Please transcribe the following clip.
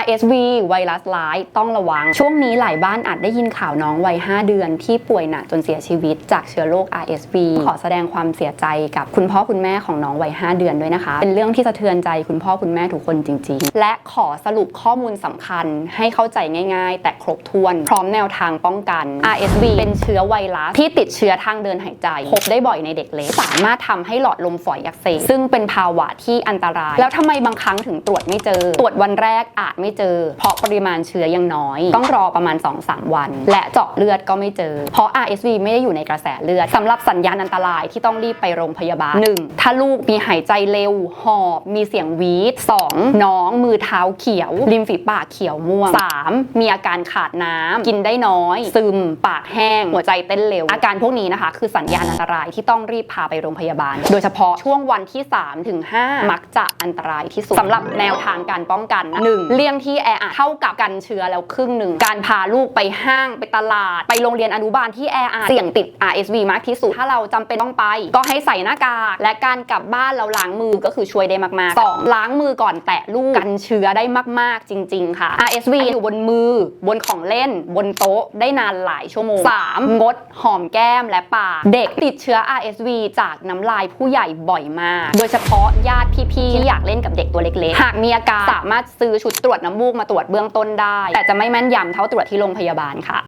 RSV ไวรัสร้ายต้องระวัง ช่วงนี้หลายบ้านอาจได้ยินข่าวน้องวัย 5 เดือนที่ป่วยหนักจนเสียชีวิตจากเชื้อโรค RSV ขอแสดงความเสียใจกับคุณพ่อคุณแม่ของน้องวัย 5 เดือนด้วยนะคะ เป็นเรื่องที่สะเทือนใจคุณพ่อคุณแม่ทุกคนจริง ๆ และขอสรุปข้อมูลสำคัญให้เข้าใจง่าย ๆ แต่ครบถ้วน พร้อมแนวทางป้องกัน RSV เป็นเชื้อไวรัสที่ติดเชื้อทางเดินหายใจ พบได้บ่อยในเด็กเล็ก สามารถทำให้หลอดลมฝอยอักเสบซึ่งเป็นภาวะที่อันตราย แล้วทำไมบางครั้งถึงตรวจไม่เจอ ตรวจวันแรกอาจไม่เจอ เพราะปริมาณเชื้อยังน้อย ต้องรอประมาณ 2-3 วัน และเจาะเลือดก็ไม่เจอ เพราะ RSV ไม่ได้อยู่ในกระแสเลือดสำหรับสัญญาณอันตรายที่ต้องรีบไปโรงพยาบาล 1. ถ้าลูกมีหายใจเร็ว หอบ มีเสียงหวีด 2. น้องมือเท้าเขียว ริมฝีปากเขียวม่วง 3. มีอาการขาดน้ำกินได้น้อย ซึม ปากแห้ง หัวใจเต้นเร็ว อาการพวกนี้นะคะ คือสัญญาณอันตรายที่ต้องรีบพาไปโรงพยาบาล โดยเฉพาะช่วงวันที่3ถึง5มักจะอันตรายที่สุดสำหรับแนวทางการป้องกันนะหนึ่งเลี่ยงที่แออัดเท่ากับกันเชื้อแล้วครึ่งหนึ่ง การพาลูกไปห้างไปตลาด ไปโรงเรียนอนุบาลที่แออัดเสี่ยงติด RSV มากที่สุด ถ้าเราจำเป็นต้องไป ก็ให้ใส่หน้ากากและการกลับบ้านเราล้างมือก็คือช่วยได้มากๆ 2. ล้างมือก่อนแตะลูกกันเชื้อได้มากๆ จริง ๆ ค่ะ RSV อยู่บนมือบนของเล่น บนโต๊ะได้นานหลายชั่วโมง 3. งดหอมแก้มและปากเด็กติดเชื้อ RSV จากน้ำลายผู้ใหญ่บ่อยมาก โดยเฉพาะญาติพี่ๆที่อยากเล่นกับเด็กตัวเล็กๆ หากมีอาการสามารถซื้อชุดตรวจน้ำมูกมาตรวจเบื้องต้นได้ แต่จะไม่แม่นยำเท่าตรวจที่โรงพยาบาลค่ะ